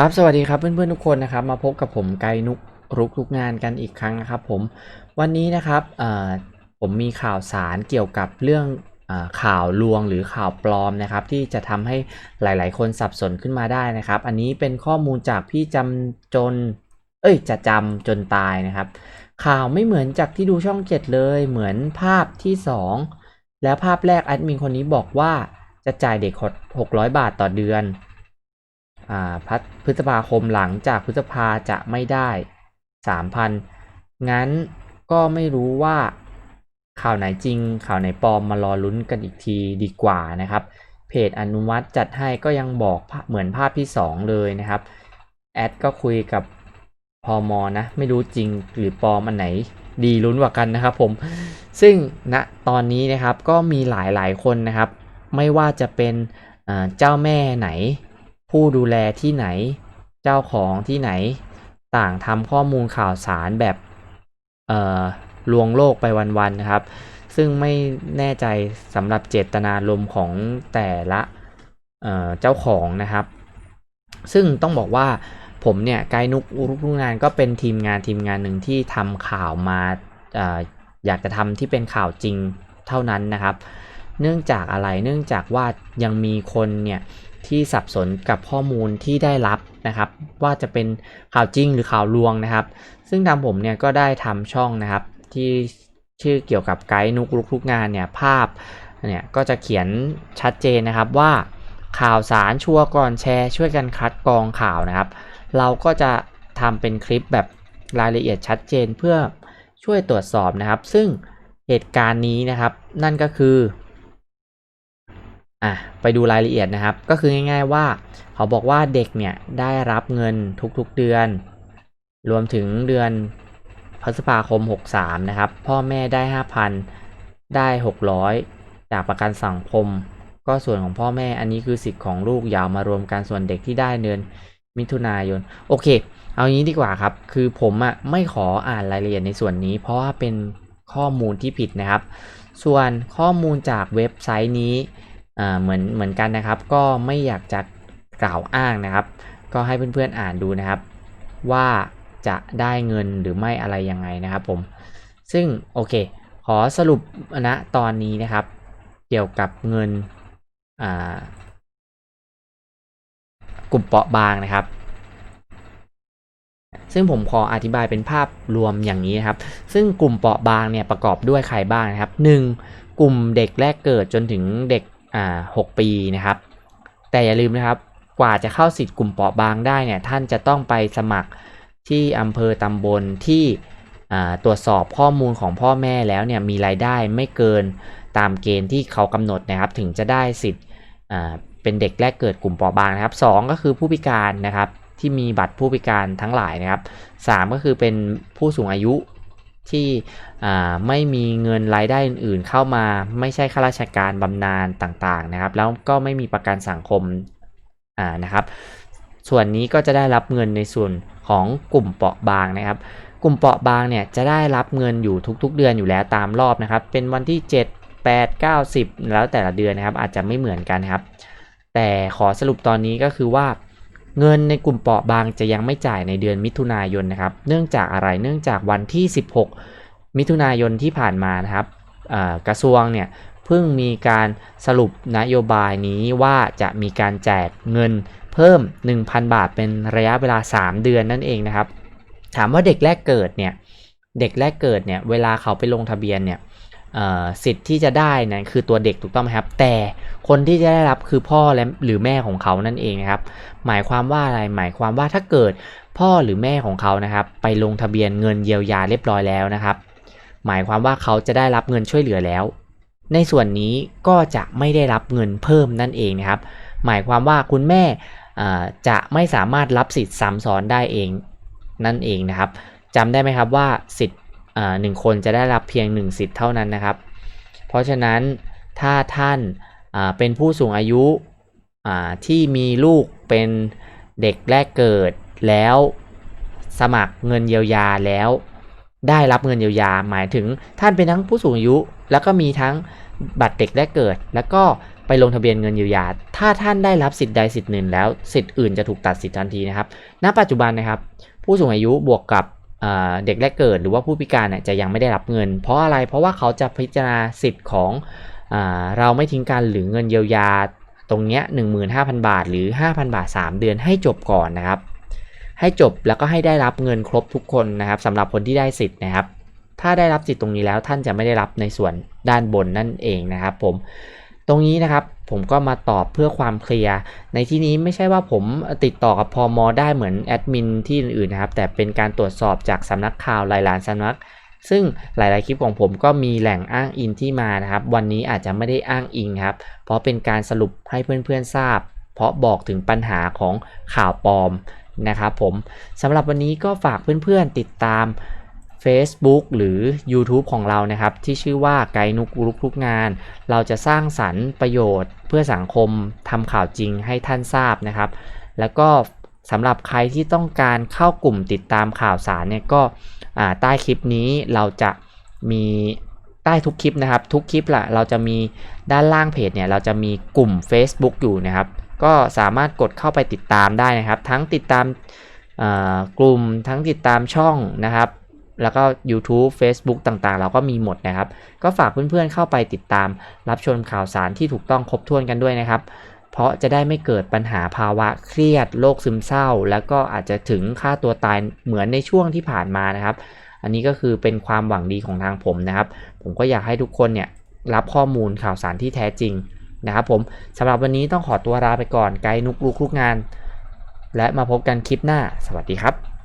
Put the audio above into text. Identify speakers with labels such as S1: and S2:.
S1: ครับสวัสดีครับเพื่อนๆทุกคนนะครับมาพบกับผมไกนุกรุกทุกงานกันอีกครั้งนะครับผมวันนี้นะครับผมมีข่าวสารเกี่ยวกับเรื่องอข่าวลวงหรือข่าวปลอมนะครับ ที่จะทำให้หลายๆ คนสับสนขึ้นมาได้นะครับ อันนี้เป็นข้อมูลจากพี่จำจน เอ้ยจะจำจนตายนะครับ ข่าวไม่เหมือนจากที่ดูช่องเจ็ดเลยเหมือนภาพที่ 2 แล้วภาพแรกแอดมินคนนี้บอกว่าจะจ่ายเด็ก600บาทต่อเดือน พัดพฤษภาคมหลังจากพฤษภาจะไม่ได้ 3,000 งั้นก็ไม่รู้ว่าข่าวไหนจริง ข่าวไหนปลอมมารอลุ้นกันอีกทีดีกว่านะครับ เพจอนุมัติจัดให้ก็ยังบอกเหมือนภาพที่ 2 เลยนะครับ แอดก็คุยกับพอมอนะ ไม่รู้จริงหรือปลอมอันไหนดีลุ้นกว่ากันนะครับผม ซึ่งณตอนนี้นะครับก็มีหลายๆคนนะครับ ไม่ว่าจะเป็นเจ้าแม่ไหน ผู้ดูแลที่ไหน เจ้าของที่ไหน ต่างทำข้อมูลข่าวสารแบบเอ่อลวงโลกไปวันๆนะครับ ซึ่งไม่แน่ใจสำหรับเจตนารมณ์ของแต่ละเอ่อเจ้าของนะครับ ซึ่งต้องบอกว่าผมเนี่ยไกด์นุกรุกุงานก็เป็นทีมงานทีมงานหนึ่งที่ทำข่าวมาเอออยากจะทำที่เป็นข่าวจริงเท่านั้นนะครับ เนื่องจากอะไรเนื่องจากว่ายังมีคนเนี่ย ที่สับสนกับข้อมูลที่ได้รับนะครับ ว่าจะเป็นข่าวจริงหรือข่าวลวงนะครับ ซึ่งทางผมเนี่ยก็ได้ทำช่องนะครับ ที่ชื่อเกี่ยวกับไกด์นุกลุกทุกงานเนี่ยภาพเนี่ยก็จะเขียนชัดเจนนะครับว่าข่าวสารชัวร์ก่อนแชร์ ช่วยกันคัดกรองข่าวนะครับ เราก็จะทำเป็นคลิปแบบรายละเอียดชัดเจนเพื่อช่วยตรวจสอบนะครับ ซึ่งเหตุการณ์นี้นะครับ นั่นก็คือ อะไปดูรายละเอียดนะครับ ก็คือง่าย ๆว่า เขาบอกว่าเด็กเนี่ยได้รับเงินทุกๆเดือน รวมถึงเดือนพฤษภาคม 63 นะครับ พ่อแม่ได้ 5,000 ได้ 600 จากประกันสังคม ก็ส่วนของพ่อแม่อันนี้คือสิทธิ์ของลูกยาวมารวมกันส่วนเด็กที่ได้เดือนมิถุนายน โอเค เอางี้ดีกว่าครับ คือผมอะ่ะไม่ขออ่านรายละเอียดในส่วนนี้ เพราะว่าเป็นข้อมูลที่ผิดนะครับ ส่วนข้อมูลจากเว็บไซต์นี้ เหมือนเหมือนกันนะครับ ก็ไม่อยากจะกล่าวอ้างนะครับ ก็ให้เพื่อนๆอ่านดูนะครับ ว่าจะได้เงินหรือไม่อะไรยังไงนะครับผม ซึ่งโอเค ขอสรุปณตอนนี้นะครับ เกี่ยวกับเงินกลุ่มเปราะบางนะครับ ซึ่งผมขออธิบายเป็นภาพรวมอย่างนี้นะครับ ซึ่งกลุ่มเปราะบางเนี่ยประกอบด้วยใครบ้างนะครับ 1. กลุ่มเด็กแรกเกิดจนถึงเด็ก อ่า6ปีนะครับ แต่อย่าลืมนะครับกว่าจะเข้าสิทธิ์กลุ่มเปราะบางได้เนี่ยท่านจะต้องไปสมัครที่อำเภอตำบลที่ตรวจสอบข้อมูลของพ่อแม่แล้วเนี่ยมีรายได้ไม่เกินตามเกณฑ์ที่เขากำหนดนะครับ ถึงจะได้สิทธิ์เป็นเด็กแรกเกิดกลุ่มเปราะบางนะครับ 2 ก็คือผู้พิการนะครับที่มีบัตรผู้พิการทั้งหลายนะครับ 3 ก็คือเป็นผู้สูงอายุ ที่ไม่มีเงินรายได้อื่นๆ เข้ามาไม่ใช่ข้าราชการบำนาญต่างๆนะครับ แล้วก็ไม่มีประกันสังคมนะครับ ส่วนนี้ก็จะได้รับเงินในส่วนของกลุ่มเปราะบางนะครับกลุ่มเปราะบางเนี่ยจะได้รับเงินอยู่ทุกๆ เดือนอยู่แล้วตามรอบนะครับ เป็นวันที่ 7 8 9 10 แล้วแต่ละเดือนนะครับ อาจจะไม่เหมือนกันครับ แต่ขอสรุปตอนนี้ก็คือว่า เงินในกลุ่มเปราะบางจะยังไม่จ่ายในเดือนมิถุนายนนะครับ เนื่องจากอะไร เนื่องจากวันที่ 16 มิถุนายนที่ผ่านมานะครับกระทรวงเนี่ยเพิ่งมีการสรุปนโยบายนี้ว่าจะมีการแจกเงินเพิ่ม 1,000 บาทเป็นระยะเวลา 3 เดือนนั่นเองนะครับ ถามว่าเด็กแรกเกิดเนี่ย เด็กแรกเกิดเนี่ย เวลาเขาไปลงทะเบียนเนี่ย สิทธิ์ที่จะได้นะคือตัวเด็กถูกต้องไหมครับ แต่คนที่จะได้รับคือพ่อและหรือแม่ของเขานั่นเองนะครับ หมายความว่าอะไรหมายความว่าถ้าเกิดพ่อหรือแม่ของเขานะครับ ไปลงทะเบียนเงินเยียวยาเรียบร้อยแล้วนะครับ หมายความว่าเขาจะได้รับเงินช่วยเหลือแล้ว ในส่วนนี้ก็จะไม่ได้รับเงินเพิ่มนั่นเองนะครับ หมายความว่าคุณแม่จะไม่สามารถรับสิทธิ์ซ้ำซ้อนได้เองนั่นเองนะครับจำได้ไหมครับว่าสิทธิ์ หนึ่งคนจะได้รับเพียง 1 สิทธิ์เท่านั้นนะครับ เพราะฉะนั้นถ้าท่านเป็นผู้สูงอายุที่มีลูกเป็นเด็กแรกเกิดแล้วสมัครเงินเยียวยาแล้ว ได้รับเงินเยียวยาหมายถึงท่านเป็นทั้งผู้สูงอายุ แล้วก็มีทั้งบัตรเด็กแรกเกิด แล้วก็ไปลงทะเบียนเงินเยียวยา ถ้าท่านได้รับสิทธิ์ใดสิทธิ์หนึ่งแล้วสิทธิ์อื่นจะถูกตัดสิทธิ์ทันทีนะครับ ณ ปัจจุบันนะครับ ผู้สูงอายุบวกกับ เด็กแรกเกิดหรือว่าผู้พิการจะยังไม่ได้รับเงิน เพราะอะไรเพราะว่าเขาจะพิจารณาสิทธิ์ของอเราไม่ทิ้งกันหรือเงินเยียวยาตรงเนี้ย15,000 บาท หรือ 5,000 บาท 3 เดือนให้จบก่อนนะครับ ให้จบแล้วก็ให้ได้รับเงินครบทุกคนนะครับสำหรับคนที่ได้สิทธิ์นะครับ ถ้าได้รับสิทธิ์ตรงนี้แล้วท่านจะไม่ได้รับในส่วนด้านบนนั่นเองนะครับ ผม ตรงนี้นะครับ ผมก็มาตอบเพื่อความเคลียร์ ในที่นี้ไม่ใช่ว่าผมติดต่อกับพอมได้เหมือนแอดมินที่อื่นๆนะครับ แต่เป็นการตรวจสอบจากสำนักข่าวหลายๆสำนัก ซึ่งหลายๆคลิปของผมก็มีแหล่งอ้างอิงที่มานะครับ วันนี้อาจจะไม่ได้อ้างอิงครับ เพราะเป็นการสรุปให้เพื่อนๆทราบ เพราะบอกถึงปัญหาของข่าวปลอมนะครับผมสำหรับวันนี้ก็ฝากเพื่อนๆติดตาม Facebook หรือ YouTube ของเรานะครับ ที่ชื่อว่าไกด์นุกรุกทุกงาน เราจะสร้างสรรค์ประโยชน์ เพื่อสังคมทำข่าวจริงให้ท่านทราบนะครับ แล้วก็สำหรับใครที่ต้องการเข้ากลุ่มติดตามข่าวสารเนี่ยก็ใต้คลิปนี้เราจะมีใต้ทุกคลิปนะครับ ทุกคลิปละเราจะมีด้านล่างเพจเนี่ยเราจะมีกลุ่ม Facebook อยู่นะครับ ก็สามารถกดเข้าไปติดตามได้นะครับ ทั้งติดตามกลุ่มทั้งติดตามช่องนะครับ แล้วก็ YouTube Facebook ต่างๆ เราก็มีหมดนะครับ ก็ฝากเพื่อนๆเข้าไปติดตาม รับชมข่าวสารที่ถูกต้องครบถ้วนกันด้วยนะครับ เพราะจะได้ไม่เกิดปัญหาภาวะเครียดโรคซึมเศร้า แล้วก็อาจจะถึงฆ่าตัวตายเหมือนในช่วงที่ผ่านมานะครับ อันนี้ก็คือเป็นความหวังดีของทางผมนะครับ ผมก็อยากให้ทุกคนเนี่ยรับข้อมูลข่าวสารที่แท้จริงนะครับผมสำหรับวันนี้ต้องขอตัวลาไปก่อนไกด์นุกลุกลุกงาน และมาพบกันคลิปหน้า สวัสดีครับ